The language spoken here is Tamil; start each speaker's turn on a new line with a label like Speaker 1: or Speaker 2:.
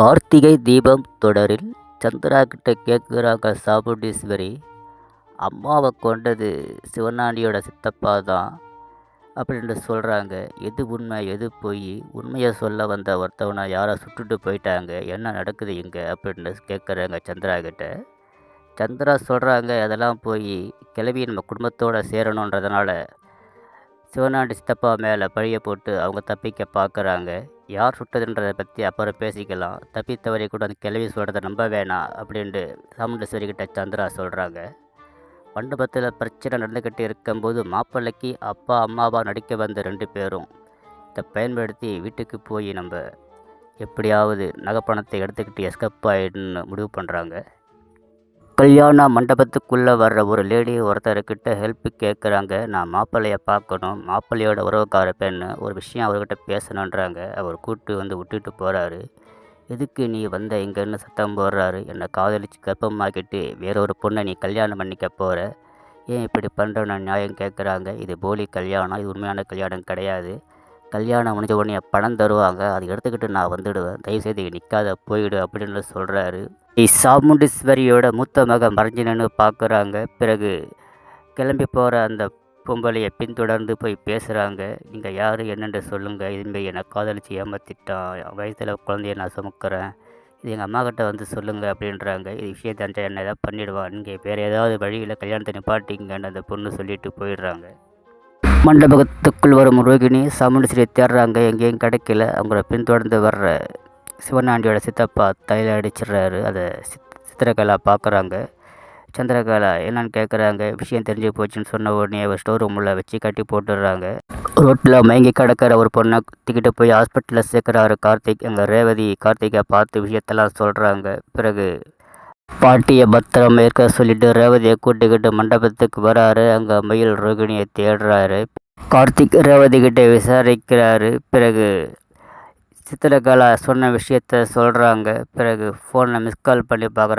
Speaker 1: கார்த்திகை தீபம் தொடரில் சந்திரா கிட்ட கேட்குறாங்க சாமுண்டீஸ்வரி. அம்மாவை கொண்டது சிவனாண்டியோட சித்தப்பா தான் அப்படின்னு சொல்கிறாங்க எது உண்மை எது பொய்? உண்மையை சொல்ல வந்த ஒருத்தவனை யாரோ சுட்டுட்டு போயிட்டாங்க. என்ன நடக்குது இங்கே? அப்படின்னு கேட்குறாங்க சந்திரா கிட்ட சந்திரா சொல்கிறாங்க அதெல்லாம் போய் கிளவி நம்ம குடும்பத்தோடு சேரணுன்றதுனால சிவனாண்டி சித்தப்பா மேலே பழியை போட்டு அவங்க தப்பிக்க பார்க்குறாங்க யார் சுட்டதுன்றதை பற்றி அப்புறம் பேசிக்கலாம். தப்பித்தவரை கூட அந்த கிளவி சொல்கிறத நம்ப வேணாம் அப்படின்ட்டு சாமுண்டேஸ்வரி கிட்ட சந்திரா சொல்கிறாங்க மண்டபத்தில் பிரச்சனை நடந்துக்கிட்டு இருக்கும்போது மாப்பிள்ளைக்கு அப்பா அம்மாவா நடிக்க வந்த ரெண்டு பேரும் இதை பயன்படுத்தி வீட்டுக்கு போய் நம்ம எப்படியாவது நகைப்பணத்தை எடுத்துக்கிட்டு எஸ்கப் ஆகிடுன்னு முடிவு பண்ணுறாங்க கல்யாண மண்டபத்துக்குள்ளே வர்ற ஒரு லேடி ஒருத்தர்கிட்ட ஹெல்ப் கேட்குறாங்க நான் மாப்பிள்ளையை பார்க்கணும். மாப்பிள்ளையோட உறவுக்கார பெண்ணு ஒரு விஷயம் அவர்கிட்ட பேசணுன்றாங்க அவர் கூட்டு வந்து விட்டுட்டு போகிறாரு எதுக்கு நீ வந்த? இங்கேன்னு சத்தம் போடுறாரு. என்னை காதலிச்சு கர்ப்பமாக்கிட்டு வேற ஒரு பொண்ணை நீ கல்யாணம் பண்ணிக்க போகிற ஏன் இப்படி பண்ணுறேன்னு நியாயம் கேட்குறாங்க இது போலி கல்யாணம். இது உண்மையான கல்யாணம் கிடையாது. கல்யாணம் முடிஞ்ச உடனே பணம் தருவாங்க. அதை எடுத்துக்கிட்டு நான் வந்துடுவேன். தயவுசெய்து நிற்காத போயிடு அப்படின்னு சொல்கிறாரு சாமுண்டீஸ்வரியோட மூத்த மகன் மறைஞ்சு நின்று பார்க்குறாங்க பிறகு கிளம்பி போகிற அந்த பொம்பளையை பின்தொடர்ந்து போய் பேசுகிறாங்க நீங்கள் யார் என்னென்று சொல்லுங்கள் இதுமாரி என்னை காதலிச்சு ஏமாற்றிட்டான் வயசில் குழந்தைய நான் சுமக்கிறேன். இது எங்கள் அம்மா கிட்ட வந்து சொல்லுங்கள் அப்படின்றாங்க. இது விஷயத்தை என்ன ஏதாவது பண்ணிடுவான் நீங்கள் வேறு ஏதாவது வழியில் கல்யாணத்தை நிப்பாட்டிங்கன்னு அந்த பொண்ணு சொல்லிட்டு போயிடுறாங்க. மண்டபத்துக்குள் வரும் ரோகிணி சாமுண்டீஸ்வரி தேடுறாங்க எங்கேயும் கிடைக்கல. அவங்கள பின்தொடர்ந்து வர்ற சிவனாண்டியோட சித்தப்பா தைல அடிச்சிடுறாரு. அதை சித் சித்திரகலா பார்க்குறாங்க. சந்திரகலா என்னன்னு கேட்குறாங்க விஷயம் தெரிஞ்சு போச்சுன்னு சொன்ன உடனே ஒரு ஸ்டோர் ரூமில் வச்சு கட்டி போட்டுடுறாங்க. ரோட்டில் மயங்கி கிடக்கிற ஒரு பொண்ணை குத்திக்கிட்டு போய் ஹாஸ்பிட்டலில் சேர்க்குறாரு கார்த்திக். அங்கே ரேவதி கார்த்திகை பார்த்து விஷயத்தெல்லாம் சொல்கிறாங்க பிறகு பாட்டியை பத்திரம் இருக்க சொல்லிட்டு ரேவதியை கூட்டிக்கிட்டு மண்டபத்துக்கு வராரு. அங்கே மயில் ரோகிணியை தேடுறாரு. கார்த்திக் ரேவதி கிட்ட விசாரிக்கிறாரு. பிறகு சித்திரகலா சொன்ன விஷயத்த சொல்கிறாங்க பிறகு ஃபோனில் மிஸ் கால் பண்ணி பார்க்குறாங்க